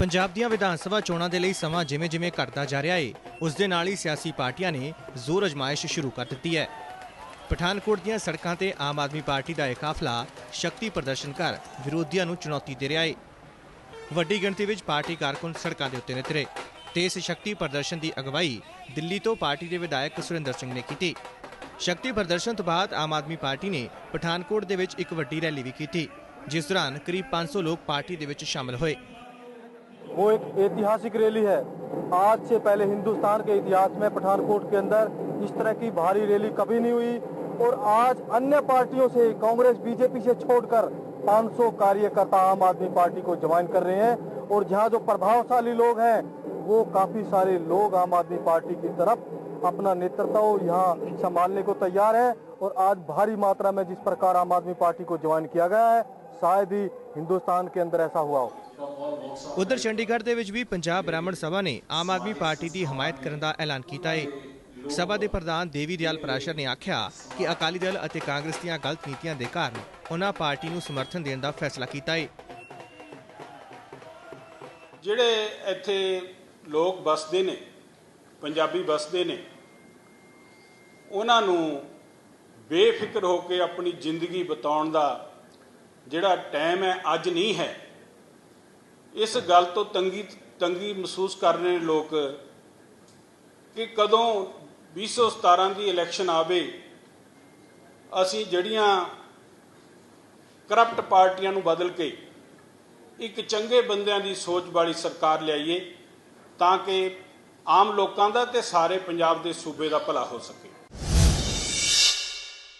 ਪੰਜਾਬ ਦੀਆਂ ਵਿਧਾਨ ਸਭਾ ਚੋਣਾਂ ਦੇ ਲਈ ਸਮਾਂ ਜਿਵੇਂ-ਜਿਵੇਂ ਘਟਦਾ ਜਾ ਰਿਹਾ ਏ, ਉਸ ਦੇ ਨਾਲ ਹੀ ਸਿਆਸੀ ਪਾਰਟੀਆਂ ਨੇ ਜ਼ੋਰ ਅਜਮਾਇਸ਼ ਸ਼ੁਰੂ ਕਰ ਦਿੱਤੀ ਹੈ। ਪਠਾਨਕੋਟ ਦੀਆਂ ਸੜਕਾਂ ਤੇ ਆਮ ਆਦਮੀ ਪਾਰਟੀ ਦਾ ਇਹ ਕਾਫਲਾ ਸ਼ਕਤੀ ਪ੍ਰਦਰਸ਼ਨ ਕਰ ਵਿਰੋਧੀਆਂ ਨੂੰ ਚੁਣੌਤੀ ਦੇ ਰਿਹਾ ਏ। ਵੱਡੀ ਗਿਣਤੀ ਵਿੱਚ ਪਾਰਟੀ ਕਾਰਕੁਨ ਸੜਕਾਂ ਦੇ ਉੱਤੇ ਨਿਤਰੇ। ਤੇ ਇਸ ਸ਼ਕਤੀ ਪ੍ਰਦਰਸ਼ਨ ਦੀ ਅਗਵਾਈ ਦਿੱਲੀ ਤੋਂ ਪਾਰਟੀ ਦੇ ਵਿਧਾਇਕ ਸੁਰਿੰਦਰ ਸਿੰਘ ਨੇ ਕੀਤੀ। ਸ਼ਕਤੀ ਪ੍ਰਦਰਸ਼ਨ ਤੋਂ ਬਾਅਦ ਆਮ ਆਦਮੀ ਪਾਰਟੀ ਨੇ ਪਠਾਨਕੋਟ ਦੇ ਵਿੱਚ ਇੱਕ ਵੱਡੀ ਰੈਲੀ ਵੀ ਕੀਤੀ, ਜਿਸ ਦੌਰਾਨ ਕਰੀਬ 500 ਲੋਕ ਪਾਰਟੀ ਦੇ ਵਿੱਚ ਸ਼ਾਮਲ ਹੋਏ। वो एक ऐतिहासिक रैली है। आज से पहले हिंदुस्तान के इतिहास में पठानकोट के अंदर इस तरह की भारी रैली कभी नहीं हुई और आज अन्य पार्टियों से कांग्रेस, बीजेपी से छोड़कर 500 कार्यकर्ता आम आदमी पार्टी को ज्वाइन कर रहे हैं और जहाँ जो प्रभावशाली लोग हैं वो काफी सारे लोग आम आदमी पार्टी की तरफ अपना नेतृत्व यहाँ संभालने को तैयार है और आज भारी मात्रा में जिस प्रकार आम आदमी पार्टी को ज्वाइन किया गया है शायद ही हिंदुस्तान के अंदर ऐसा हुआ हो ਉਧਰ ਚੰਡੀਗੜ੍ਹ ਦੇ ਵਿੱਚ ਵੀ ਪੰਜਾਬ ਬ੍ਰਾਹਮਣ ਸਭਾ ਨੇ ਆਮ ਆਦਮੀ ਪਾਰਟੀ ਦੀ ਹਮਾਇਤ ਕਰਨ ਦਾ ਐਲਾਨ ਕੀਤਾ ਹੈ ਸਭਾ ਦੇ ਪ੍ਰਧਾਨ ਦੇਵੀ ਦਿਆਲ ਪਰਾਸ਼ਰ ਨੇ ਆਖਿਆ ਕਿ ਅਕਾਲੀ ਦਲ ਅਤੇ ਕਾਂਗਰਸ ਦੀਆਂ ਗਲਤ ਨੀਤੀਆਂ ਦੇ ਕਾਰਨ ਉਹਨਾਂ ਪਾਰਟੀ ਨੂੰ ਸਮਰਥਨ ਦੇਣ ਦਾ ਫੈਸਲਾ ਕੀਤਾ ਹੈ ਜਿਹੜੇ ਇੱਥੇ ਲੋਕ ਵੱਸਦੇ ਨੇ, ਪੰਜਾਬੀ ਵੱਸਦੇ ਨੇ, ਉਹਨਾਂ ਨੂੰ ਬੇਫਿਕਰ ਹੋ ਕੇ ਆਪਣੀ ਜ਼ਿੰਦਗੀ ਬਿਤਾਉਣ ਦਾ ਜਿਹੜਾ ਟਾਈਮ ਹੈ, ਅੱਜ ਨਹੀਂ ਹੈ। ਇਸ ਗੱਲ ਤੋਂ ਤੰਗੀ ਤੰਗੀ ਮਹਿਸੂਸ ਕਰ ਰਹੇ ਨੇ ਲੋਕ ਕਿ ਕਦੋਂ 2017 ਦੀ ਇਲੈਕਸ਼ਨ ਆਵੇ, ਅਸੀਂ ਜਿਹੜੀਆਂ ਕਰਪਟ ਪਾਰਟੀਆਂ ਨੂੰ ਬਦਲ ਕੇ ਇੱਕ ਚੰਗੇ ਬੰਦਿਆਂ ਦੀ ਸੋਚ ਵਾਲੀ ਸਰਕਾਰ ਲਿਆਈਏ ਤਾਂ ਕਿ ਆਮ ਲੋਕਾਂ ਦਾ ਤੇ ਸਾਰੇ ਪੰਜਾਬ ਦੇ ਸੂਬੇ ਦਾ ਭਲਾ ਹੋ ਸਕੇ।